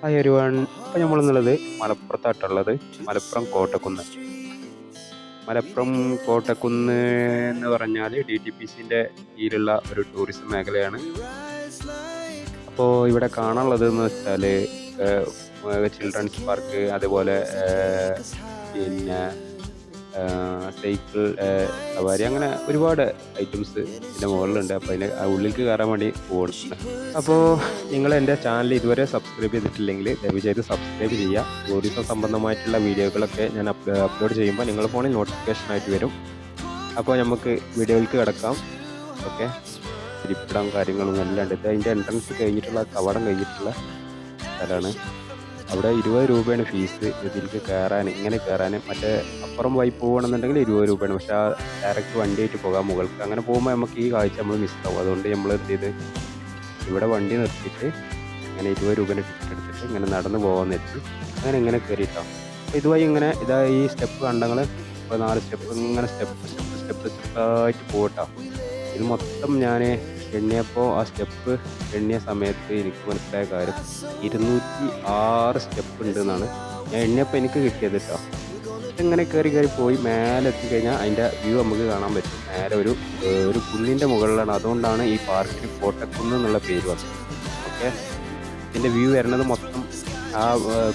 Hi ഒരുവൺ ഇപ്പം നമ്മളെന്നുള്ളത് മലപ്പുറത്തായിട്ടുള്ളത് മലപ്പുറം കോട്ടക്കുന്ന്. മലപ്പുറം കോട്ടക്കുന്ന് എന്ന് പറഞ്ഞാൽ ഡി ടി പി സിന്റെ കീഴിലുള്ള ഒരു ടൂറിസം മേഖലയാണ്. അപ്പോൾ ഇവിടെ കാണാനുള്ളത് എന്ന് വെച്ചാൽ ചിൽഡ്രൻസ് പാർക്ക് അതുപോലെ പിന്നെ സൈക്കിൾ സവാരി അങ്ങനെ ഒരുപാട് ഐറ്റംസ് ഇതിന്റെ മുകളിലുണ്ട്. അപ്പോൾ അതിന്റെ ഉള്ളിലേക്ക് കയറാൻ വേണ്ടി പോകുന്നുണ്ട് അപ്പോൾ നിങ്ങൾ എന്റെ ചാനൽ ഇതുവരെ സബ്സ്ക്രൈബ് ചെയ്തിട്ടില്ലെങ്കിൽ ദയവ് ചെയ്ത് സബ്സ്ക്രൈബ് ചെയ്യുക. ടൂറിസം സംബന്ധമായിട്ടുള്ള വീഡിയോകളൊക്കെ ഞാൻ അപ്ലോഡ് ചെയ്യുമ്പോൾ നിങ്ങളുടെ ഫോണിൽ നോട്ടിഫിക്കേഷൻ ആയിട്ട് വരും. അപ്പോൾ നമുക്ക് വീഡിയോയിലേക്ക് കിടക്കാം. ഓക്കെ? ഇരിപ്പിടം കാര്യങ്ങളും എല്ലാം ഉണ്ട്. അതിന്റെ എൻട്രൻസ് കഴിഞ്ഞിട്ടുള്ള കവാടം കഴിഞ്ഞിട്ടുള്ള സ്ഥലമാണ്. അവിടെ ഇരുപത് രൂപയാണ് ഫീസ് ഇതിലേക്ക് കയറാൻ ഇങ്ങനെ കയറാൻ മറ്റേ അപ്പുറം വഴി പോകണമെന്നുണ്ടെങ്കിൽ ഇരുപത് രൂപയാണ്. പക്ഷെ ആ ഡയറക്റ്റ് വണ്ടിയായിട്ട് പോകാം മുകൾക്ക്. അങ്ങനെ പോകുമ്പോൾ നമുക്ക് ഈ കാഴ്ച നമ്മൾ മിസ്സാവും അതുകൊണ്ട് നമ്മൾ എന്ത് ചെയ്ത്? ഇവിടെ വണ്ടി നിർത്തിയിട്ട് അങ്ങനെ ഇരുപത് രൂപേന്റെ ടിക്കറ്റ് എടുത്തിട്ട് ഇങ്ങനെ നടന്ന് പോകാൻ വെച്ച് അങ്ങനെ ഇങ്ങനെ കയറിയിട്ടോ ഇതുവഴി ഇങ്ങനെ ഇതാ ഈ സ്റ്റെപ്പ് കണ്ടങ്ങൾ ഇപ്പോൾ നാല് സ്റ്റെപ്പ് ഇങ്ങനെ സ്റ്റെപ്പ് സ്റ്റെപ്പ് സ്റ്റെപ്പ് സ്റ്റെപ്പായിട്ട് പോകട്ടോ ഇത് മൊത്തം ഞാൻ എണ്ണിയപ്പോൾ ആ സ്റ്റെപ്പ് എണ്ണിയ സമയത്ത് എനിക്ക് മനസ്സിലായ കാര്യം ഇരുന്നൂറ്റി ആറ് സ്റ്റെപ്പ് ഉണ്ട് എന്നാണ് ഞാൻ എണ്ണിയപ്പോൾ എനിക്ക് കിട്ടിയത് കേട്ടോ ഇങ്ങനെ കയറി കയറി പോയി മേലെ എത്തിക്കഴിഞ്ഞാൽ അതിന്റെ വ്യൂ നമുക്ക് കാണാൻ പറ്റും. മേലെ ഒരു ഒരു കുന്നിന്റെ മുകളിലാണ്. അതുകൊണ്ടാണ് ഈ പാർക്കിന് കോട്ടക്കുന്ന് എന്നുള്ള പേര് വന്നത്. ഓക്കെ? ഇതിന്റെ വ്യൂ വരുന്നത് മൊത്തം ആ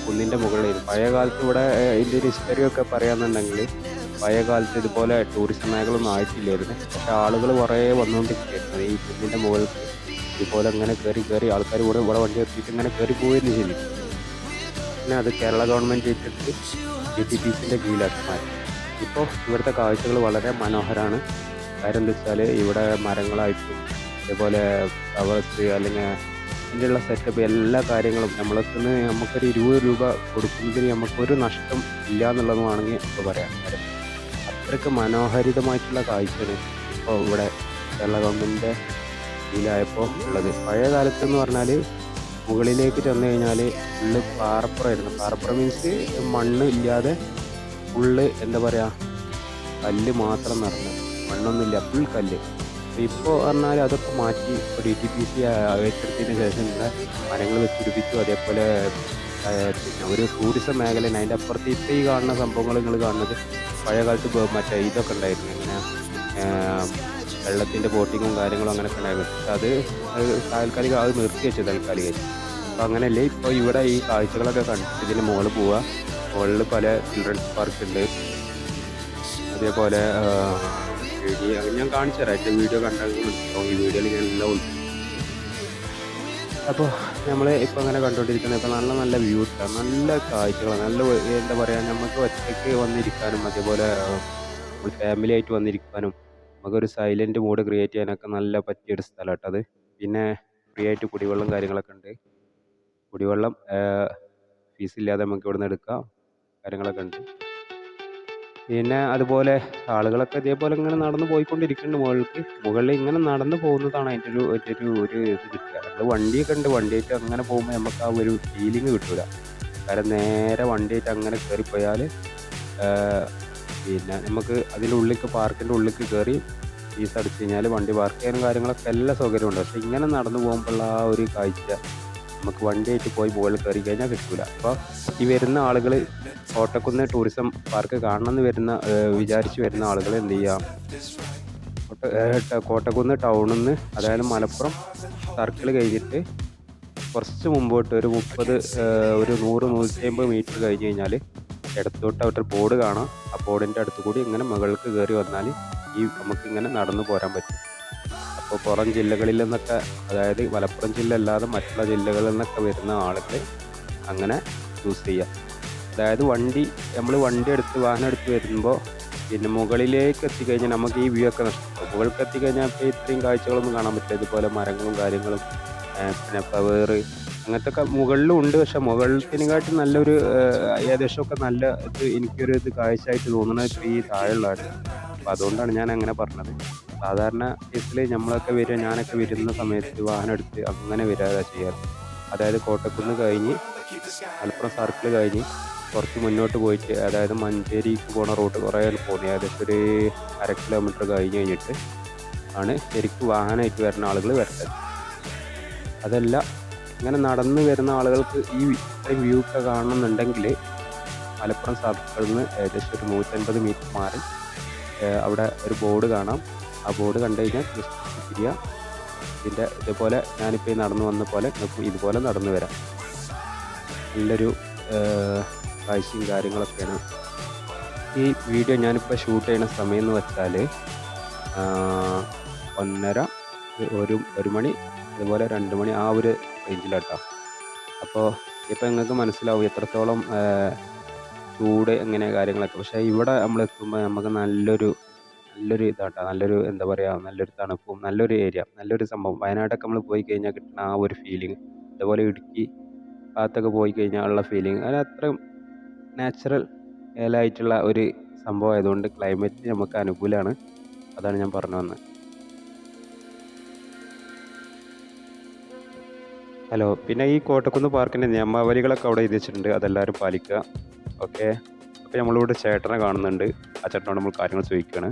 കുന്നിന്റെ മുകളിലായിരുന്നു പഴയ കാലത്ത് ഇവിടെ ഇതിന്റെ ഒരു ഹിസ്റ്ററി ഒക്കെ പറയാന്നുണ്ടെങ്കിൽ പഴയ കാലത്ത് ഇതുപോലെ ടൂറിസം മേഖലയൊന്നും ആയിട്ടില്ലായിരുന്നു. പക്ഷെ ആളുകൾ കുറേ വന്നുകൊണ്ടിരിക്കുകയായിരുന്നു. ഈ കുന്നിന്റെ മുകളിൽ ഇതുപോലെ ഇങ്ങനെ കയറി കയറി ആൾക്കാർ ഇവിടെ ഇവിടെ വണ്ടി എത്തിയിട്ട് ഇങ്ങനെ കയറി പോയിരുന്നു ചെയ്തു. പിന്നെ അത് കേരള ഗവൺമെന്റ് ഏറ്റെടുത്ത് ജി ടി പി സിന്റെ കീഴിലാക്കി മാറ്റി ഇപ്പോൾ ഇവിടുത്തെ കാഴ്ചകൾ വളരെ മനോഹരമാണ്. കാര്യം എന്താ വെച്ചാൽ ഇവിടെ മരങ്ങളായിട്ടും അതേപോലെ ഫ്ലവേഴ്സ് അല്ലെങ്കിൽ ഇതിന്റെയുള്ള സെറ്റപ്പ് എല്ലാ കാര്യങ്ങളും നമ്മൾക്ക് നമുക്കൊരു ഇരുപത് രൂപ കൊടുക്കുന്നതിന് നമുക്കൊരു നഷ്ടം ഇല്ല എന്നുള്ളത് വേണമെങ്കിൽ ഇപ്പോൾ പറയാം. കാര്യം അത്രയ്ക്ക് മനോഹരിതമായിട്ടുള്ള കാഴ്ചയാണ് ഇപ്പോൾ ഇവിടെ കേരള ഗവൺമെന്റിന്റെ ഇതിലായപ്പോൾ ഉള്ളത്. പഴയ കാലത്ത് എന്ന് പറഞ്ഞാൽ മുകളിലേക്ക് ചെന്ന് കഴിഞ്ഞാൽ ഫുള്ള് പാറപ്പുറമായിരുന്നു. പാറപ്പുറം മീൻസ് മണ്ണ് ഇല്ലാതെ ഫുള്ള് എന്താ പറയുക കല്ല് മാത്രം നിറഞ്ഞു. മണ്ണൊന്നുമില്ല ഫുൾ കല്ല്. ഇപ്പോൾ പറഞ്ഞാൽ അതൊക്കെ മാറ്റി ഇപ്പോൾ ഡി ടി പി സി ഏറ്റെടുത്തതിന് ശേഷം മരങ്ങൾ വെച്ചുപിടിപ്പിച്ചു. അതേപോലെ പിന്നെ ഒരു ടൂറിസം മേഖല അതിന്റെ അപ്പുറത്ത് ഇപ്പോൾ ഈ കാണുന്ന സംഭവങ്ങൾ നിങ്ങൾ കാണുന്നത് പഴയ കാലത്ത് ഇപ്പൊ മറ്റേ ഇതൊക്കെ ഉണ്ടായിരുന്നു. ഇങ്ങനെ വെള്ളത്തിന്റെ ബോട്ടിങ്ങും കാര്യങ്ങളും അങ്ങനെയൊക്കെ ഉണ്ടായിരുന്നു. പക്ഷെ അത് താൽക്കാലിക അത് നിർത്തി വെച്ചു താൽക്കാലികമായിട്ട് അപ്പോൾ അങ്ങനെയല്ലേ ഇപ്പോൾ ഇവിടെ ഈ കാഴ്ചകളൊക്കെ കണ്ടിട്ട് ഇതിന് മുകളിൽ പോവുക മുകളിൽ പല ചിൽഡ്രൻസ് പാർക്ക് ഉണ്ട്. അതേപോലെ വീഡിയോ ഞാൻ കാണിച്ചു തരാം. എന്റെ വീഡിയോ കണ്ടാൽ ഈ വീഡിയോയിൽ ഞാൻ എല്ലാം ഉൾപ്പെടുത്തി. അപ്പോൾ നമ്മൾ ഇപ്പോൾ അങ്ങനെ കണ്ടുകൊണ്ടിരിക്കുന്നത് ഇപ്പോൾ നല്ല നല്ല വ്യൂസ് നല്ല കാഴ്ചകൾ നല്ല എന്താ പറയുക നമുക്ക് ഒറ്റയ്ക്ക് വന്നിരിക്കാനും അതേപോലെ ഫാമിലി ആയിട്ട് വന്നിരിക്കാനും നമുക്കൊരു സൈലന്റ് മൂഡ് ക്രിയേറ്റ് ചെയ്യാനൊക്കെ നല്ല പറ്റിയൊരു സ്ഥലമാണ് അത്. പിന്നെ ഫ്രീ ആയിട്ട് കുടിവെള്ളം കാര്യങ്ങളൊക്കെ ഉണ്ട്. കുടിവെള്ളം ഫീസ് ഇല്ലാതെ നമുക്ക് നിന്ന് എടുക്കാം കാര്യങ്ങളൊക്കെ ഉണ്ട്. പിന്നെ അതുപോലെ ആളുകളൊക്കെ ഇതേപോലെ ഇങ്ങനെ നടന്നു പോയിക്കൊണ്ടിരിക്കുന്നുണ്ട്. മുകളിലേക്ക് മുകളിൽ ഇങ്ങനെ നടന്നു പോകുന്നതാണ് അതിന്റെ ഒരു അതിന്റെ ഒരു ഒരു ഇത് കിട്ടുക. നമ്മൾ വണ്ടിയൊക്കെ ഉണ്ട്. വണ്ടിയായിട്ട് അങ്ങനെ പോകുമ്പോൾ നമുക്ക് ആ ഒരു ഫീലിംഗ് കിട്ടൂല. കാരണം നേരെ വണ്ടിയായിട്ട് അങ്ങനെ കയറിപ്പോയാൽ പിന്നെ നമുക്ക് അതിന്റെ ഉള്ളിലേക്ക് പാർക്കിന്റെ ഉള്ളിലേക്ക് കയറി ഫീസ് അടിച്ചു കഴിഞ്ഞാൽ വണ്ടി പാർക്ക് ചെയ്യാനും കാര്യങ്ങളൊക്കെ എല്ലാ സൗകര്യമുണ്ട് പക്ഷേ ഇങ്ങനെ നടന്നു പോകുമ്പോഴുള്ള ആ ഒരു കാഴ്ച നമുക്ക് വണ്ടിയായിട്ട് പോയി മുകളിൽ കയറി കഴിഞ്ഞാൽ കിട്ടൂല. അപ്പോൾ ഈ വരുന്ന ആളുകൾ കോട്ടക്കുന്ന് ടൂറിസം പാർക്ക് കാണണമെന്ന് വരുന്ന വിചാരിച്ച് വരുന്ന ആളുകൾ എന്ത് ചെയ്യാം? കോട്ട കോട്ടക്കുന്ന് ടൗണിൽ നിന്ന് അതായത് മലപ്പുറം സർക്കിൾ കഴിഞ്ഞിട്ട് കുറച്ച് മുമ്പോട്ട് ഒരു മുപ്പത് ഒരു നൂറ് നൂറ്റി അമ്പത് മീറ്റർ കഴിഞ്ഞ് കഴിഞ്ഞാൽ ഇടത്തോട്ട് അവിടെ ബോർഡ് കാണാം. ആ ബോർഡിന്റെ അടുത്ത് കൂടി ഇങ്ങനെ മുകൾക്ക് കയറി വന്നാൽ ഈ നമുക്കിങ്ങനെ നടന്നു പോരാൻ പറ്റും. അപ്പോൾ പുറം ജില്ലകളിൽ നിന്നൊക്കെ അതായത് മലപ്പുറം ജില്ല അല്ലാതെ മറ്റുള്ള ജില്ലകളിൽ നിന്നൊക്കെ വരുന്ന ആളുകൾ അങ്ങനെ യൂസ് ചെയ്യാം. അതായത് വണ്ടി നമ്മൾ വണ്ടി എടുത്ത് വാഹനം എടുത്ത് വരുമ്പോൾ പിന്നെ മുകളിലേക്ക് എത്തിക്കഴിഞ്ഞാൽ നമുക്ക് ഈ വ്യൂ ഒക്കെ നഷ്ടപ്പെടും മുകളിലേക്ക് എത്തിക്കഴിഞ്ഞാൽ ഇപ്പോൾ ഇത്രയും കാഴ്ചകളൊന്നും കാണാൻ പറ്റില്ല. ഇതുപോലെ മരങ്ങളും കാര്യങ്ങളും പിന്നെ പവേറ് അങ്ങനത്തെ ഒക്കെ മുകളിലും ഉണ്ട്. പക്ഷെ മുകളിലത്തിനെക്കാട്ടും നല്ലൊരു ഏകദേശമൊക്കെ നല്ല ഇത് എനിക്കൊരു ഇത് കാഴ്ചയായിട്ട് തോന്നുന്നത് ഇപ്പോൾ ഈ താഴെയുള്ളതാണ് അപ്പോൾ അതുകൊണ്ടാണ് ഞാൻ അങ്ങനെ പറഞ്ഞത്. സാധാരണ കേസിൽ നമ്മളൊക്കെ വരിക ഞാനൊക്കെ വരുന്ന സമയത്ത് വാഹനം എടുത്ത് അങ്ങനെ വരാതെ ചെയ്യാറ്. അതായത് കോട്ടക്കുന്ന് കഴിഞ്ഞ് മലപ്പുറം സർക്കിൾ കഴിഞ്ഞ് കുറച്ച് മുന്നോട്ട് പോയിട്ട് അതായത് മഞ്ചേരിക്ക് പോണ റോഡ് കുറേ പോകുന്നത് ഏകദേശം ഒരു അര കിലോമീറ്റർ കഴിഞ്ഞ് കഴിഞ്ഞിട്ട് ആണ് ശരിക്കും വാഹനമായിട്ട് വരുന്ന ആളുകൾ വരേണ്ടത്. അതല്ല ഇങ്ങനെ നടന്ന് വരുന്ന ആളുകൾക്ക് ഈ ഇത്രയും വ്യൂ ഒക്കെ കാണണമെന്നുണ്ടെങ്കിൽ മലപ്പുറം സർക്കിളിൽ നിന്ന് ഏകദേശം ഒരു നൂറ്റൻപത് മീറ്റർ മാറി അവിടെ ഒരു ബോർഡ് കാണാം. ആ ബോർഡ് കണ്ടു കഴിഞ്ഞാൽ ജസ്റ്റ് തിരിയുക ഇതിന്റെ ഇതുപോലെ ഞാനിപ്പോൾ ഈ നടന്നു വന്ന പോലെ ഇതുപോലെ നടന്നു വരാം. നല്ലൊരു കാഴ്ചയും കാര്യങ്ങളൊക്കെയാണ്. ഈ വീഡിയോ ഞാനിപ്പോൾ ഷൂട്ട് ചെയ്യുന്ന സമയം എന്ന് വെച്ചാൽ ഒന്നര ഒരു ഒരു മണി അതുപോലെ രണ്ട് മണി ആ ഒരു റേഞ്ചിലാട്ടോ. അപ്പോൾ ഇപ്പോൾ നിങ്ങൾക്ക് മനസ്സിലാവും എത്രത്തോളം ചൂട് എങ്ങനെ കാര്യങ്ങളൊക്കെ. പക്ഷേ ഇവിടെ നമ്മൾ എത്തുമ്പോൾ നമുക്ക് നല്ലൊരു നല്ലൊരു ഇതാട്ടോ. നല്ലൊരു എന്താ പറയുക നല്ലൊരു തണുപ്പും നല്ലൊരു ഏരിയ നല്ലൊരു സംഭവം. വയനാടൊക്കെ നമ്മൾ പോയി കഴിഞ്ഞാൽ കിട്ടുന്ന ആ ഒരു ഫീലിംഗ് അതുപോലെ ഇടുക്കി ഭാഗത്തൊക്കെ പോയി കഴിഞ്ഞാൽ ഉള്ള ഫീലിംഗ് അത് അത്രയും നാച്ചുറൽ ആയിട്ടുള്ള ഒരു സംഭവം ആയതുകൊണ്ട് ക്ലൈമറ്റ് നമുക്ക് അനുകൂലമാണ് അതാണ് ഞാൻ പറഞ്ഞു വന്നത്. ഹലോ പിന്നെ ഈ കോട്ടക്കുന്ന് പാർക്കിന്റെ നിയമാവലികളൊക്കെ അവിടെ എഴുതി വെച്ചിട്ടുണ്ട്. അതെല്ലാവരും പാലിക്കുക. ഓക്കെ അപ്പോൾ നമ്മളിവിടെ ചേട്ടനെ കാണുന്നുണ്ട്. ആ ചേട്ടനോട് നമ്മൾ കാര്യങ്ങൾ ചോദിക്കുകയാണ്.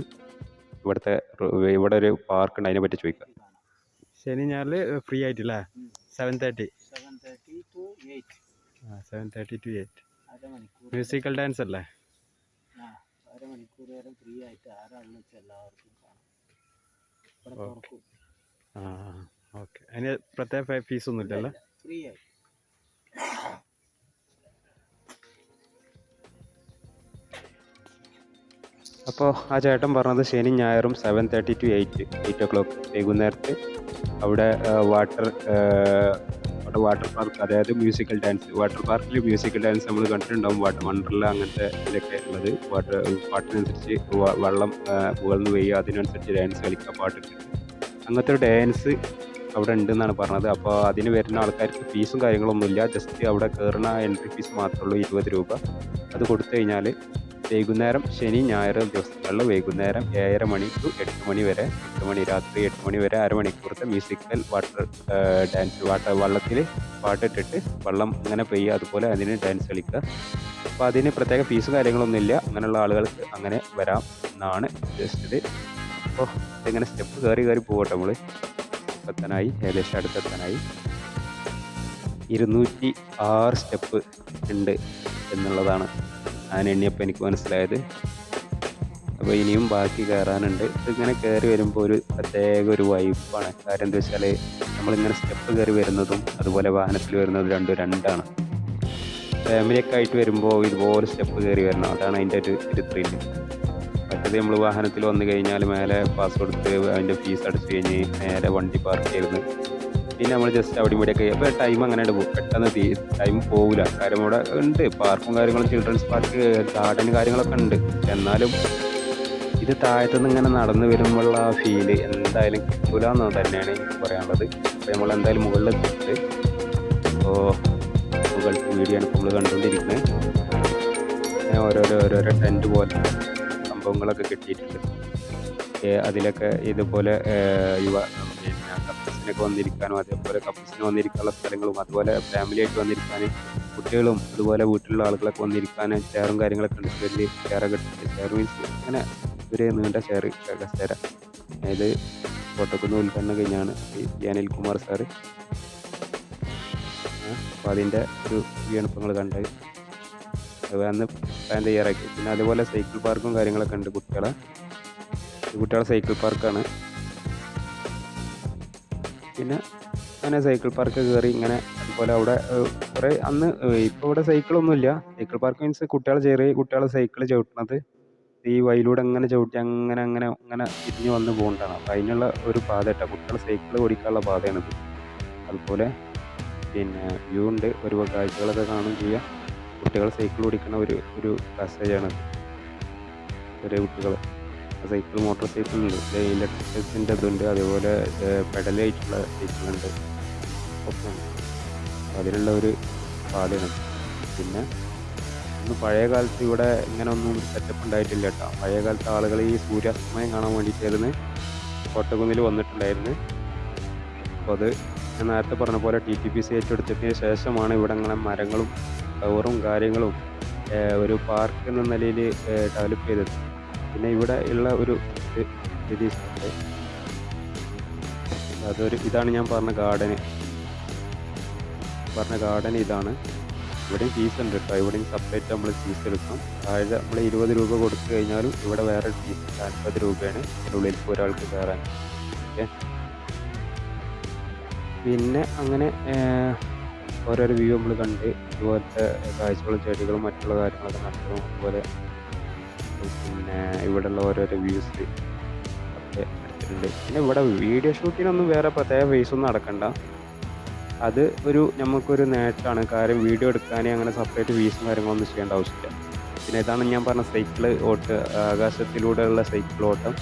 ഇവിടുത്തെ ഇവിടെ ഒരു പാർക്ക് ഉണ്ട് അതിനെ പറ്റി ചോദിക്കുക ശനി ഞായറിൽ ഫ്രീ ആയിട്ടില്ലേ? Seven thirty seven thirty to eight musical dance അല്ലേ? ആ അരമണിക്കൂർ വരെ ഫ്രീ ആയിട്ട് ആരാണെന്ന് വെച്ചാൽ എല്ലാവർക്കും കാണാം. ആ ഓക്കെ. അതിന് പ്രത്യേക ഫീസൊന്നും ഇല്ലല്ലേ? ഫ്രീ ആയി. അപ്പോൾ ആ ചേട്ടൻ പറഞ്ഞത് ശനി ഞായറും seven thirty to eight eight o'clock വൈകുന്നേരത്ത് അവിടെ വാട്ടർ അവിടെ വാട്ടർ പാർക്ക് അതായത് മ്യൂസിക്കൽ ഡാൻസ് വാട്ടർ പാർക്കിൽ മ്യൂസിക്കൽ ഡാൻസ് നമ്മൾ കണ്ടിട്ടുണ്ടാവും. വാട്ടർ വണ്ടർല അങ്ങനത്തെ ഇതൊക്കെ ഉള്ളത്. വാട്ടർ പാട്ടിനനുസരിച്ച് വെള്ളം മുകളിൽ പെയ്യുക. അതിനനുസരിച്ച് ഡാൻസ് കളിക്കുക പാട്ടിട്ട് അങ്ങനത്തെ ഒരു ഡാൻസ് അവിടെ ഉണ്ടെന്നാണ് പറഞ്ഞത്. അപ്പോൾ അതിന് വരുന്ന ആൾക്കാർക്ക് ഫീസും കാര്യങ്ങളൊന്നുമില്ല. ജസ്റ്റ് അവിടെ കയറുന്ന എൻട്രി ഫീസ് മാത്രമേ ഉള്ളൂ ഇരുപത് രൂപ. അത് കൊടുത്തു കഴിഞ്ഞാൽ വൈകുന്നേരം ശനി ഞായർ ദിവസങ്ങളിൽ വൈകുന്നേരം ഏഴര മണി ടു എട്ട് മണി വരെ എട്ട് മണി രാത്രി എട്ട് മണി വരെ അരമണിക്കൂറത്തെ മ്യൂസിക്കൽ വാട്ടർ ഡാൻസ് വാട്ടർ വള്ളത്തിൽ പാട്ടിട്ടിട്ട് വള്ളം അങ്ങനെ പെയ്യുക അതുപോലെ അതിന് ഡാൻസ് കളിക്കുക. അപ്പോൾ അതിന് പ്രത്യേക ഫീസ് കാര്യങ്ങളൊന്നും കാര്യങ്ങളൊന്നുമില്ല അങ്ങനെയുള്ള ആളുകൾക്ക് അങ്ങനെ വരാം എന്നാണ് ഉദ്ദേശിച്ചത്. അപ്പോൾ ഇതിങ്ങനെ സ്റ്റെപ്പ് കയറി കയറി പോകട്ടെ നമ്മൾ എത്താനായി. ഏകദേശം അടുത്തെത്താനായി. ഇരുന്നൂറ്റി ആറ് സ്റ്റെപ്പ് ഉണ്ട് എന്നുള്ളതാണ് ഞാൻ എണ്ണിയപ്പോൾ എനിക്ക് മനസ്സിലായത്. അപ്പോൾ ഇനിയും ബാക്കി കയറാനുണ്ട്. ഇതിങ്ങനെ കയറി വരുമ്പോൾ ഒരു പ്രത്യേക ഒരു വൈബാണ്. കാര്യം എന്താ വെച്ചാൽ നമ്മളിങ്ങനെ സ്റ്റെപ്പ് കയറി വരുന്നതും അതുപോലെ വാഹനത്തിൽ വരുന്നതും രണ്ടും രണ്ടാണ്. ഫാമിലിയൊക്കെ ആയിട്ട് വരുമ്പോൾ ഇതുപോലെ സ്റ്റെപ്പ് കയറി വരണം. അതാണ് അതിന്റെ ഒരു ഒരു ത്രില്ല് നമ്മൾ വാഹനത്തിൽ വന്നു കഴിഞ്ഞാൽ മേലെ പാസ് കൊടുത്ത് അതിന്റെ ഫീസ് അടച്ചു കഴിഞ്ഞ് നേരെ വണ്ടി പാർക്ക് ചെയ്ത് പിന്നെ നമ്മൾ ജസ്റ്റ് അവിടെ ഇവിടെയൊക്കെ അപ്പോൾ ടൈം അങ്ങനെ പോകും പെട്ടെന്ന് തീ ടൈം പോകില്ല കാര്യം ഇവിടെ ഉണ്ട്. പാർക്കും കാര്യങ്ങളും ചിൽഡ്രൻസ് പാർക്ക് ഗാർഡൻ കാര്യങ്ങളൊക്കെ ഉണ്ട്. എന്നാലും ഇത് താഴത്തുനിന്ന് ഇങ്ങനെ നടന്നു വരുമ്പോഴുള്ള ആ ഫീൽ എന്തായാലും കിട്ടൂല എന്ന് തന്നെയാണ് എനിക്ക് പറയാനുള്ളത്. അപ്പോൾ നമ്മൾ എന്തായാലും മുകളിൽ എത്തിയിട്ട് അപ്പോൾ മുകൾ വീഡിയോ ആണ് നമ്മൾ കണ്ടുകൊണ്ടിരിക്കുന്നത് ഓരോരോ ഓരോരോ ടെന്റ് പോലെ സംഭവങ്ങളൊക്കെ കിട്ടിയിട്ടുണ്ട്. അതിലൊക്കെ ഇതുപോലെ യുവ കപ്പിൾസിനൊക്കെ വന്നിരിക്കാനും അതേപോലെ കപ്പിൾസിന് വന്നിരിക്കാനുള്ള സ്ഥലങ്ങളും അതുപോലെ ഫാമിലി ആയിട്ട് വന്നിരിക്കാൻ കുട്ടികളും അതുപോലെ വീട്ടിലുള്ള ആളുകളൊക്കെ വന്നിരിക്കാൻ ചെയറും കാര്യങ്ങളൊക്കെ ഉണ്ട്. വലിയ ചെയറൊക്കെ ചെയർ മീൻസ് അങ്ങനെ ഒരു നീണ്ട ചെയർ കസേര അതായത് കോട്ടക്കുന്ന് ഉദ്ഘാടനം കഴിഞ്ഞാണ് ഈ അനിൽകുമാർ സാറ് അപ്പോൾ അതിന്റെ ഒരു വീണപ്പങ്ങൾ കണ്ടത്. അന്ന് പ്ലാൻ തയ്യാറാക്കി. പിന്നെ അതുപോലെ സൈക്കിൾ പാർക്കും കാര്യങ്ങളൊക്കെ ഉണ്ട് കുട്ടികളെ. കുട്ടികളെ സൈക്കിൾ പാർക്കാണ് പിന്നെ അങ്ങനെ സൈക്കിൾ പാർക്ക് കയറി ഇങ്ങനെ അതുപോലെ അവിടെ കുറേ അന്ന് ഇപ്പോൾ ഇവിടെ സൈക്കിളൊന്നുമില്ല. സൈക്കിൾ പാർക്ക് മീൻസ് കുട്ടികൾ ചെറിയ കുട്ടികൾ സൈക്കിൾ ചവിട്ടുന്നത്. ഈ വഴിയിലൂടെ അങ്ങനെ ചവിട്ടി അങ്ങനെ അങ്ങനെ അങ്ങനെ തിരിഞ്ഞ് വന്ന് പോകേണ്ടതാണ്. അപ്പോൾ അതിനുള്ള ഒരു പാത കേട്ടോ കുട്ടികൾ സൈക്കിൾ ഓടിക്കാനുള്ള പാതയാണിത് അതുപോലെ പിന്നെ വ്യൂ ഉണ്ട്. ഒരു കാഴ്ചകളൊക്കെ കാണുകയും ചെയ്യാം. കുട്ടികൾ സൈക്കിൾ ഓടിക്കുന്ന ഒരു ഒരു പാസേജാണ് ചെറിയ കുട്ടികൾ സൈക്കിൾ മോട്ടോർ സൈക്കിൾ ഉണ്ട്. ഇലക്ട്രിസിന്റെ ഇതുണ്ട്. അതേപോലെ പെഡലായിട്ടുള്ള സൈക്കിളുണ്ട്. ഒക്കെ ഉണ്ട്. അപ്പോൾ അതിനുള്ള ഒരു പാതയാണ് പിന്നെ ഇന്ന് പഴയ കാലത്ത് ഇവിടെ ഇങ്ങനെ ഒന്നും സെറ്റപ്പ് ഉണ്ടായിട്ടില്ല കേട്ടോ. പഴയ കാലത്ത് ആളുകൾ ഈ സൂര്യാസ്തമയം കാണാൻ വേണ്ടിയിട്ടായിരുന്നു കോട്ടക്കുന്നിൽ വന്നിട്ടുണ്ടായിരുന്നു. അപ്പോൾ അത് ഞാൻ നേരത്തെ പറഞ്ഞ പോലെ ടി ടി പി സി ഏറ്റെടുത്തതിന് ശേഷമാണ് ഇവിടെ ഇങ്ങനെ മരങ്ങളും ടവറും കാര്യങ്ങളും ഒരു പാർക്ക് എന്ന നിലയിൽ ഡെവലപ്പ് ചെയ്തത്. പിന്നെ ഇവിടെ ഉള്ള ഒരു അതൊരു ഇതാണ് ഞാൻ പറഞ്ഞ ഗാർഡന് പറഞ്ഞ ഗാർഡൻ ഇതാണ്. ഇവിടെയും ഫീസ് ഉണ്ട് കേട്ടോ. ഇവിടെയും സെപ്പറേറ്റ് നമ്മൾ ഫീസ് എടുക്കണം താഴെ നമ്മൾ ഇരുപത് രൂപ കൊടുത്തു കഴിഞ്ഞാലും ഇവിടെ വേറെ ഫീസ് അൻപത് രൂപയാണ്. ഇതിന്റെ ഉള്ളിൽ ഒരാൾക്ക് കയറാൻ ഓക്കെ. പിന്നെ അങ്ങനെ ഓരോരോ വ്യൂ നമ്മൾ കണ്ട്. ഇതുപോലത്തെ കാഴ്ചകളും ചെടികളും മറ്റുള്ള കാര്യങ്ങളൊക്കെ നടത്തും അതുപോലെ പിന്നെ ഇവിടെയുള്ള ഓരോ റിവ്യൂസ് ഉണ്ട്. പിന്നെ ഇവിടെ വീഡിയോ ഷൂട്ടിനൊന്നും വേറെ പ്രത്യേക ഫേസ് ഒന്നും നടക്കണ്ട. അത് ഒരു നമുക്കൊരു നേട്ടമാണ്. കാര്യം വീഡിയോ എടുക്കാൻ അങ്ങനെ സെപ്പറേറ്റ് ഫീസും കാര്യങ്ങളൊന്നും ചെയ്യേണ്ട ആവശ്യമില്ല. പിന്നെ ഇതാണ് ഞാൻ പറഞ്ഞ സൈക്കിൾ ഓട്ട് ആകാശത്തിലൂടെയുള്ള സൈക്കിൾ ഓട്ടം.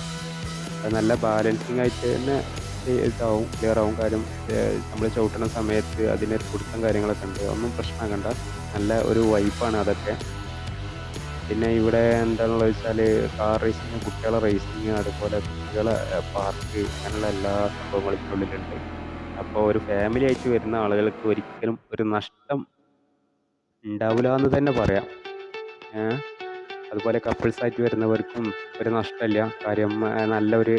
നല്ല ബാലൻസിങ് ആയിട്ട് തന്നെ ഇതാവും ക്ലിയർ ആവും. കാര്യം നമ്മൾ ചവിട്ടുന്ന സമയത്ത് അതിന്റെ പിടുത്തം കാര്യങ്ങളൊക്കെ ഉണ്ട്. ഒന്നും പ്രശ്നമാകണ്ട നല്ല ഒരു വൈപ്പാണ് അതൊക്കെ. പിന്നെ ഇവിടെ എന്താണെന്ന് വെച്ചാൽ കാർ റേസിങ് കുട്ടികളെ റേസിങ് അതുപോലെ കുട്ടികളെ പാർക്ക് അങ്ങനെയുള്ള എല്ലാ സംഭവങ്ങളും ഇതിനുള്ളിലുണ്ട് അപ്പോൾ ഒരു ഫാമിലി ആയിട്ട് വരുന്ന ആളുകൾക്ക് ഒരിക്കലും ഒരു നഷ്ടം ഉണ്ടാവില്ല എന്ന് തന്നെ പറയാം. അതുപോലെ കപ്പിൾസ് ആയിട്ട് വരുന്നവർക്കും ഒരു നഷ്ടമില്ല. കാര്യം നല്ലൊരു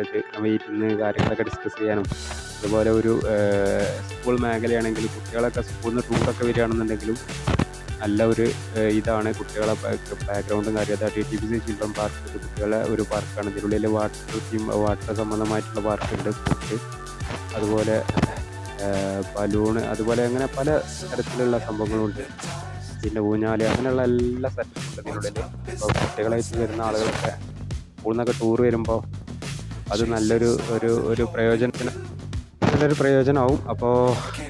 ഇത് ഇരുന്ന് കാര്യങ്ങളൊക്കെ ഡിസ്കസ് ചെയ്യാനും അതുപോലെ ഒരു സ്കൂൾ മേഖലയാണെങ്കിൽ കുട്ടികളൊക്കെ സ്കൂളിൽ നിന്ന് ടൂറൊക്കെ വരികയാണെന്നുണ്ടെങ്കിലും നല്ല ഒരു ഇതാണ്. കുട്ടികളെ ബാക്ക്ഗ്രൗണ്ടും കാര്യമായിട്ട് T T P C children park കുട്ടികളെ ഒരു പാർക്കാണ് ഇതിനുള്ളിൽ വാട്ടർ തീം വാട്ടർ സംബന്ധമായിട്ടുള്ള പാർക്കുണ്ട് സ്പോർട്ട് അതുപോലെ ബലൂണ് അതുപോലെ അങ്ങനെ പല തരത്തിലുള്ള സംഭവങ്ങളുണ്ട്. പിന്നെ ഊഞ്ഞാൽ അങ്ങനെയുള്ള എല്ലാ സ്ഥലത്തും ഇതിനുള്ളിൽ അപ്പോൾ കുട്ടികളായിട്ട് വരുന്ന ആളുകളൊക്കെ സ്കൂളിൽ നിന്നൊക്കെ ടൂർ വരുമ്പോൾ അത് നല്ലൊരു ഒരു ഒരു പ്രയോജനത്തിന് നല്ലൊരു പ്രയോജനമാവും. അപ്പോൾ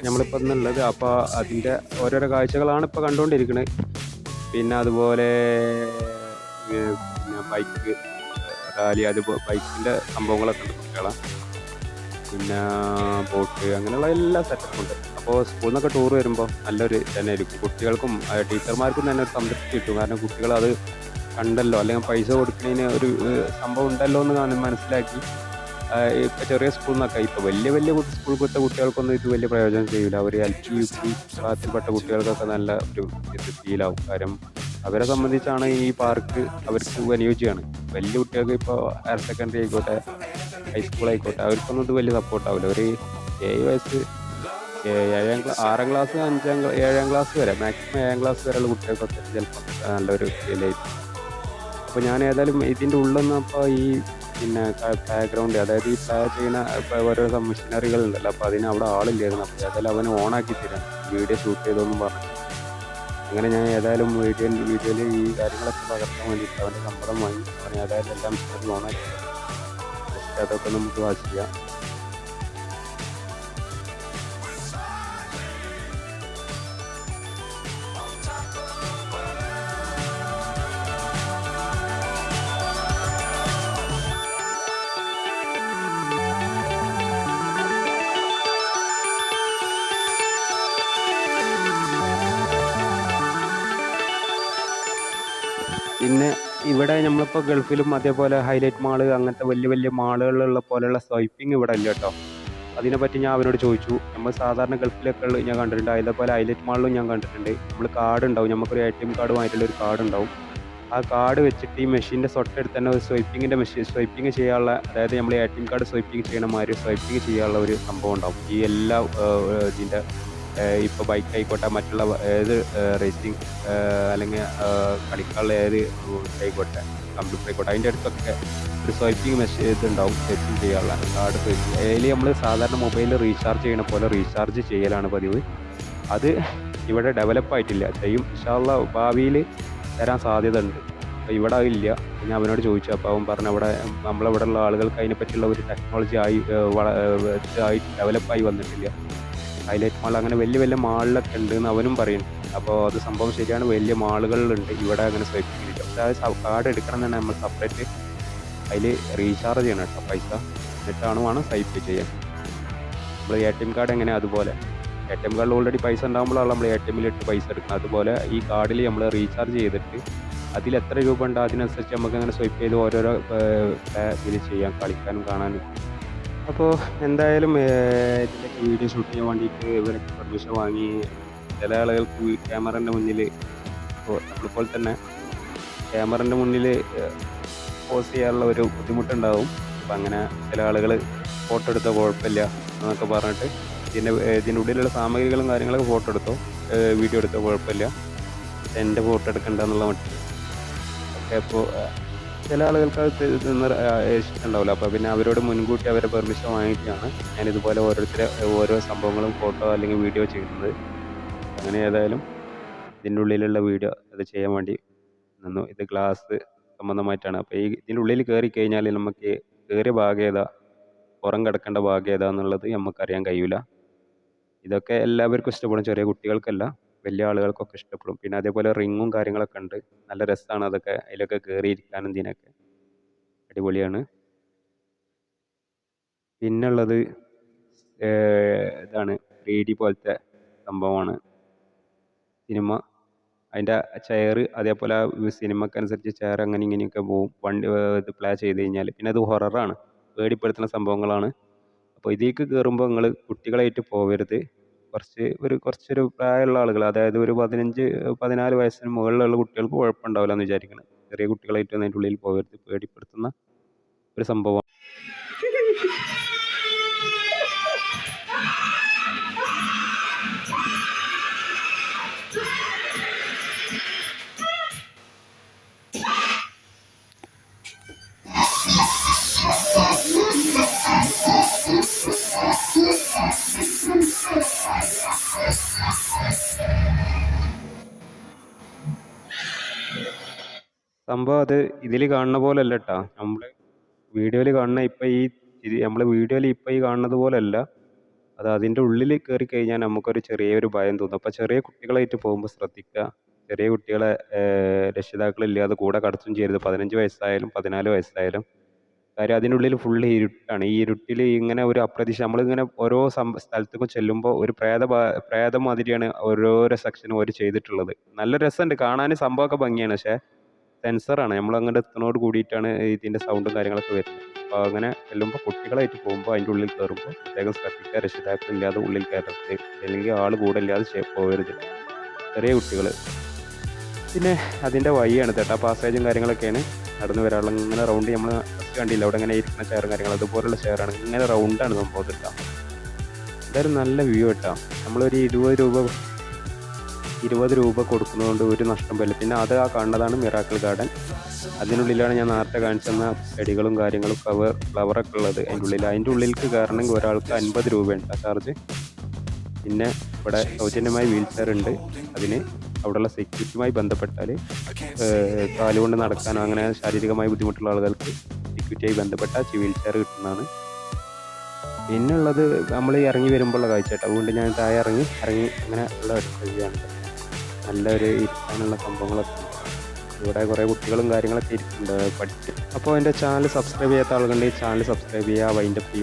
നമ്മളിപ്പോൾ ഇന്നുള്ളത് അപ്പോൾ അതിന്റെ ഓരോരോ കാഴ്ചകളാണ് ഇപ്പോൾ കണ്ടുകൊണ്ടിരിക്കുന്നത് പിന്നെ അതുപോലെ പിന്നെ ബൈക്ക് റാലി അതുപോലെ ബൈക്കിന്റെ സംഭവങ്ങളൊക്കെ ഉണ്ട് കുട്ടികളെ. പിന്നെ ബോട്ട് അങ്ങനെയുള്ള എല്ലാ സെറ്റപ്പും ഉണ്ട്. അപ്പോൾ സ്കൂളിൽ നിന്നൊക്കെ ടൂർ വരുമ്പോൾ നല്ലൊരു തന്നെ ആയിരിക്കും. കുട്ടികൾക്കും ടീച്ചർമാർക്കും തന്നെ ഒരു സംതൃപ്തി കിട്ടും. കാരണം കുട്ടികൾ അത് കണ്ടല്ലോ അല്ലെങ്കിൽ പൈസ കൊടുക്കുന്നതിന് ഒരു സംഭവം ഉണ്ടല്ലോ എന്ന് കാണാൻ മനസ്സിലാക്കി. ചെറിയ സ്കൂൾ നിന്നൊക്കെ ഇപ്പോൾ വലിയ വലിയ സ്കൂൾ പെട്ട കുട്ടികൾക്കൊന്നും ഇത് വലിയ പ്രയോജനം ചെയ്യില്ല അവർ എൽ പി യു പി ക്ലാസ്സിൽപ്പെട്ട കുട്ടികൾക്കൊക്കെ നല്ല ഒരു ഫീലാവും കാര്യം അവരെ സംബന്ധിച്ചാണ് ഈ പാർക്ക് അവർക്ക് അനുയോജ്യമാണ് വലിയ കുട്ടികൾക്ക് ഇപ്പോൾ ഹയർ സെക്കൻഡറി ആയിക്കോട്ടെ ഹൈസ്കൂൾ ആയിക്കോട്ടെ അവർക്കൊന്നും ഇത് വലിയ സപ്പോർട്ടാവില്ല ഒരു ഏഴ് വയസ്സ് ഏഴാം ക്ലാസ് ആറാം ക്ലാസ് അഞ്ചാം ഏഴാം ക്ലാസ് വരെ മാക്സിമം ഏഴാം ക്ലാസ് വരെയുള്ള കുട്ടികൾക്കൊക്കെ ചിലപ്പോൾ നല്ലൊരു ഫീലായിരിക്കും അപ്പോൾ ഞാൻ ഏതായാലും ഇതിന്റെ ഉള്ളൊന്നും അപ്പോൾ ഈ പിന്നെ ബാക്ക്ഗ്രൗണ്ട് അതായത് ഈ പ്ലേ ചെയ്യുന്ന ഓരോ മെഷീനറികൾ ഉണ്ടല്ലോ അപ്പോൾ അതിന് അവിടെ ആളില്ലായിരുന്നു. അപ്പോൾ ഏതായാലും അവന് ഓണാക്കി തരാം. വീഡിയോ ഷൂട്ട് ചെയ്തോന്നും പറഞ്ഞു അങ്ങനെ ഞാൻ ഏതായാലും വീഡിയോ വീഡിയോയിൽ ഈ കാര്യങ്ങളൊക്കെ പകർത്താൻ വേണ്ടിയിട്ട് അവന്റെ സമ്മതം വാങ്ങി. അവൻ ഏതായാലും എല്ലാം ഓണാക്കി ജസ്റ്റ് അതൊക്കെ നമുക്ക് വാച്ച് ചെയ്യാം. ഇവിടെ നമ്മളിപ്പോൾ ഗൾഫിലും അതേപോലെ ഹൈലൈറ്റ് മാൾ അങ്ങനത്തെ വലിയ വലിയ മാളുകളിലുള്ള പോലെയുള്ള സ്വൈപ്പിംഗ് ഇവിടെ ഇല്ല കേട്ടോ. അതിനെപ്പറ്റി ഞാൻ അവനോട് ചോദിച്ചു. നമ്മൾ സാധാരണ ഗൾഫിലൊക്കെ ഞാൻ കണ്ടിട്ടുണ്ട്. അതേപോലെ ഹൈലൈറ്റ് മാളിലും ഞാൻ കണ്ടിട്ടുണ്ട്. നമ്മൾ കാർഡ് ഉണ്ടാവും. നമുക്കൊരു എ ടി എം കാർഡുമായിട്ടുള്ള ഒരു കാർഡ് ഉണ്ടാവും. ആ കാർഡ് വെച്ചിട്ട് ഈ മെഷീന്റെ തൊട്ടടുത്ത് തന്നെ ഒരു സ്വൈപ്പിങ്ങിന്റെ മെഷീൻ സ്വൈപ്പിംഗ് ചെയ്യാനുള്ള അതായത് നമ്മൾ A T M card swiping ചെയ്യണ മാതിരി സ്വൈപ്പിംഗ് ചെയ്യാനുള്ള ഒരു സംഭവം ഉണ്ടാവും. ഈ എല്ലാ ഇതിന്റെ ഇപ്പോൾ ബൈക്ക് ആയിക്കോട്ടെ മറ്റുള്ള ഏത് റേസിംഗ് അല്ലെങ്കിൽ കളിക്കാനുള്ള ഏത് ആയിക്കോട്ടെ കമ്പ്യൂട്ടർ ആയിക്കോട്ടെ അതിന്റെ അടുത്തൊക്കെ ഒരു സ്വൈപ്പിംഗ് മെഷീൻ ഇതുണ്ടാവും സ്വൈപ്പിംഗ് ചെയ്യാനുള്ള. കാർഡ് സ്വൈപ്പിംഗ് അതിൽ നമ്മൾ സാധാരണ മൊബൈലിൽ റീചാർജ് ചെയ്യണ പോലെ റീചാർജ് ചെയ്യലാണ് പതിവ്. അത് ഇവിടെ ഡെവലപ്പ് ആയിട്ടില്ല. ചെയ്യും ഇഷാള്ള ഭാവിയിൽ തരാൻ സാധ്യത ഉണ്ട് അപ്പോൾ ഇവിടെ ഇല്ല. ഞാൻ അവനോട് ചോദിച്ചു. അപ്പോൾ അവൻ പറഞ്ഞു അവിടെ നമ്മളിവിടെ ഉള്ള ആളുകൾക്ക് അതിനെപ്പറ്റിയുള്ള ഒരു ടെക്നോളജി ആയി വള ഡെവലപ്പായി വന്നിട്ടില്ല. ഹൈലൈറ്റ് മാൾ അങ്ങനെ വലിയ വലിയ മാളിലൊക്കെ ഉണ്ട് എന്ന് അവനും പറയുന്നു അപ്പോൾ അത് സംഭവം ശരിയാണ്. വലിയ മാളുകളിലുണ്ട് ഇവിടെ അങ്ങനെ സ്വൈപ്പിംഗ് ഇല്ല പക്ഷേ ആ കാർഡ് എടുക്കണം തന്നെ നമ്മൾ സെപ്പറേറ്റ് അതിൽ റീചാർജ് ചെയ്യണം കേട്ടോ പൈസ. എന്നിട്ടാണ് വേണം സൈപ്പ് ചെയ്യാൻ. നമ്മൾ എ ടി എം കാർഡ് എങ്ങനെ അതുപോലെ. എ ടി എം കാർഡിൽ ഓൾറെഡി പൈസ ഉണ്ടാകുമ്പോഴാണ് നമ്മൾ എ ടി എമ്മിലിട്ട് പൈസ എടുക്കുന്നത്. അതുപോലെ ഈ കാർഡിൽ നമ്മൾ റീചാർജ് ചെയ്തിട്ട് അതിൽ എത്ര രൂപ ഉണ്ടോ അതിനനുസരിച്ച് നമുക്ക് അങ്ങനെ സ്വൈപ്പ് ചെയ്ത് ഓരോരോ ഇതിൽ ചെയ്യാം. കളിക്കാനും കാണാനും. അപ്പോൾ എന്തായാലും ഇതിന്റെയൊക്കെ വീഡിയോ ഷൂട്ട് ചെയ്യാൻ വേണ്ടിയിട്ട് ഇവരൊക്കെ പെർമിഷൻ വാങ്ങി ചില ആളുകൾക്ക് ക്യാമറന്റെ മുന്നിൽ ഇപ്പോൾ നമ്മളിപ്പോൾ തന്നെ ക്യാമറന്റെ മുന്നിൽ പോസ് ചെയ്യാനുള്ള ഒരു ബുദ്ധിമുട്ടുണ്ടാവും. അപ്പം അങ്ങനെ ചില ആളുകൾ ഫോട്ടോ എടുത്താൽ കുഴപ്പമില്ല എന്നൊക്കെ പറഞ്ഞിട്ട് ഇതിന്റെ ഇതിന്റെ ഉള്ളിലുള്ള സാമഗ്രികളും കാര്യങ്ങളൊക്കെ ഫോട്ടോ എടുത്തോ വീഡിയോ എടുത്തോ കുഴപ്പമില്ല. എന്റെ ഫോട്ടോ എടുക്കണ്ടെന്നുള്ള മട്ടിൽ അപ്പോൾ ചില ആളുകൾക്ക് അത് ഇഷ്ടമുണ്ടാവില്ല അപ്പോൾ പിന്നെ അവരോട് മുൻകൂട്ടി അവരെ പെർമിഷൻ വാങ്ങിയിട്ടാണ് ഞാൻ ഇതുപോലെ ഓരോരുത്തരെ ഓരോ സംഭവങ്ങളും ഫോട്ടോ അല്ലെങ്കിൽ വീഡിയോ ചെയ്യുന്നത്. അങ്ങനെ ഏതായാലും ഇതിന്റെ ഉള്ളിലുള്ള വീഡിയോ അത് ചെയ്യാൻ വേണ്ടി നിന്നു. ഇത് ഗ്ലാസ് സംബന്ധമായിട്ടാണ്. അപ്പോൾ ഈ ഇതിന്റെ ഉള്ളിൽ കയറി കഴിഞ്ഞാൽ നമുക്ക് കയറിയ ഭാഗം ഏതാ? പുറം കിടക്കേണ്ട ഭാഗം ഏതാ എന്നുള്ളത് നമുക്കറിയാൻ കഴിയില്ല ഇതൊക്കെ എല്ലാവർക്കും ഇഷ്ടപ്പെടും ചെറിയ കുട്ടികൾക്കല്ല. വലിയ ആളുകൾക്കൊക്കെ ഇഷ്ടപ്പെടും. പിന്നെ അതേപോലെ റിങ്ങും കാര്യങ്ങളൊക്കെ ഉണ്ട്. നല്ല രസമാണ് അതൊക്കെ. അതിലൊക്കെ കയറിയിരിക്കാനും ഇതിനൊക്കെ. അടിപൊളിയാണ്. പിന്നുള്ളത് ഇതാണ് ത്രീ ഡി പോലത്തെ സംഭവമാണ്. സിനിമ. അതിന്റെ ചെയർ അതേപോലെ സിനിമക്കനുസരിച്ച് ചെയർ അങ്ങനെ ഇങ്ങനെയൊക്കെ പോവും. വണ്ടി ഇത് പ്ലേ ചെയ്ത് കഴിഞ്ഞാൽ പിന്നെ അത് ഹൊററാണ് പേടിപ്പെടുത്തുന്ന സംഭവങ്ങളാണ്. അപ്പോൾ ഇതിലേക്ക് കയറുമ്പോൾ നിങ്ങൾ കുട്ടികളായിട്ട് പോകരുത് കുറച്ച് ഒരു കുറച്ചൊരു പ്രായമുള്ള ആളുകൾ അതായത് ഒരു പതിനഞ്ച് പതിനാല് വയസ്സിന് മുകളിലുള്ള കുട്ടികൾക്ക് കുഴപ്പമുണ്ടാവില്ല എന്ന് വിചാരിക്കണം. ചെറിയ കുട്ടികളായിട്ടൊന്നും അതിന്റെ ഉള്ളിൽ പോകരുത് പേടിപ്പെടുത്തുന്ന ഒരു സംഭവം സംഭവം അത് ഇതിൽ കാണുന്ന പോലെ അല്ല കേട്ടോ നമ്മൾ വീഡിയോയിൽ കാണുന്ന ഇപ്പം ഈ നമ്മൾ വീഡിയോയിൽ ഇപ്പം ഈ കാണുന്നത് പോലെയല്ല അത് അതിന്റെ ഉള്ളിൽ കയറി കഴിഞ്ഞാൽ നമുക്കൊരു ചെറിയൊരു ഭയം തോന്നും. അപ്പോൾ ചെറിയ കുട്ടികളായിട്ട് പോകുമ്പോൾ ശ്രദ്ധിക്കുക ചെറിയ കുട്ടികളെ രക്ഷിതാക്കളില്ലാതെ കൂടെ കടത്തും ചെയ്യരുത്. പതിനഞ്ച് വയസ്സായാലും പതിനാല് വയസ്സായാലും. കാര്യം അതിനുള്ളിൽ ഫുള്ള് ഇരുട്ടാണ്. ഈ ഇരുട്ടിൽ ഇങ്ങനെ ഒരു അപ്രതീക്ഷ നമ്മളിങ്ങനെ ഓരോ സം സ്ഥലത്തേക്കും ചെല്ലുമ്പോൾ ഒരു പ്രേത പ്രേതം മാതിരിയാണ് ഓരോരോ സെക്ഷനും അവർ ചെയ്തിട്ടുള്ളത്. നല്ല രസമുണ്ട് കാണാൻ സംഭവമൊക്കെ ഭംഗിയാണ്. പക്ഷേ സെൻസറാണ്. നമ്മൾ അങ്ങോട്ട് എത്തുന്നതോട് കൂടിയിട്ടാണ് ഇതിന്റെ സൗണ്ടും കാര്യങ്ങളൊക്കെ വരുന്നത്. അപ്പോൾ അങ്ങനെ ചെല്ലുമ്പോൾ കുട്ടികളായിട്ട് പോകുമ്പോൾ അതിന്റെ ഉള്ളിൽ കയറുമ്പോൾ പ്രത്യേകം ശ്രദ്ധിക്കുക. രക്ഷിതാക്കളില്ലാതെ ഉള്ളിൽ കയറരുത് അല്ലെങ്കിൽ ആൾ കൂടെ ഇല്ലാതെ പോകരുത് ചെറിയ കുട്ടികൾ പിന്നെ അതിന്റെ വഴിയാണ് തേട്ടാ പാസേജും കാര്യങ്ങളൊക്കെയാണ് നടന്നു വരാനുള്ള ഇങ്ങനെ റൗണ്ട് നമ്മൾ കണ്ടില്ല? അവിടെ ഇങ്ങനെ ഇരിക്കുന്ന ചെയറും കാര്യങ്ങൾ അതുപോലുള്ള ചെയറാണ് ഇങ്ങനെ റൗണ്ടാണ് സംഭവം കിട്ടാം. എന്തായാലും നല്ല വ്യൂ കേട്ടോ. നമ്മളൊരു ഇരുപത് രൂപ ഇരുപത് രൂപ കൊടുക്കുന്നതുകൊണ്ട് ഒരു നഷ്ടം വരില്ല. പിന്നെ അത് ആ കാണുന്നതാണ് മിറാക്കിൾ ഗാർഡൻ. അതിനുള്ളിലാണ് ഞാൻ നേരത്തെ കാണിച്ചെന്ന ചെടികളും കാര്യങ്ങളും ഫ്ലവർ ഫ്ലവറൊക്കെ ഉള്ളത് അതിന്റെ ഉള്ളിൽ. അതിന്റെ ഉള്ളിലേക്ക് കയറണമെങ്കിൽ ഒരാൾക്ക് അൻപത് രൂപയുണ്ട് ആ ചാർജ് പിന്നെ ഇവിടെ സൗജന്യമായ വീൽ ചെയർ ഉണ്ട്. അതിന് അവിടെയുള്ള സെക്യൂരിറ്റിയുമായി ബന്ധപ്പെട്ടാൽ കാലുകൊണ്ട് നടക്കാനോ അങ്ങനെ ശാരീരികമായി ബുദ്ധിമുട്ടുള്ള ആളുകൾക്ക് സെക്യൂരിറ്റിയായി ബന്ധപ്പെട്ട വീൽ ചെയർ കിട്ടുന്നതാണ്. പിന്നെ ഉള്ളത് നമ്മൾ ഇറങ്ങി വരുമ്പോഴുള്ള കാഴ്ച അതുകൊണ്ട് ഞാൻ താഴെ ഇറങ്ങി ഇറങ്ങി അങ്ങനെ ഉള്ള ഒരു നല്ലൊരു ഇരിക്കാനുള്ള സംഭവങ്ങളൊക്കെ. ഇവിടെ കുറേ കുട്ടികളും കാര്യങ്ങളൊക്കെ ഇരിക്കുന്നുണ്ട് പഠിച്ച് അപ്പോൾ എന്റെ ചാനൽ സബ്സ്ക്രൈബ് ചെയ്യാത്ത ആളുകളുണ്ടെങ്കിൽ ചാനൽ സബ്സ്ക്രൈബ് ചെയ്യുക വൈൻഡപ്പ് ചെയ്യുക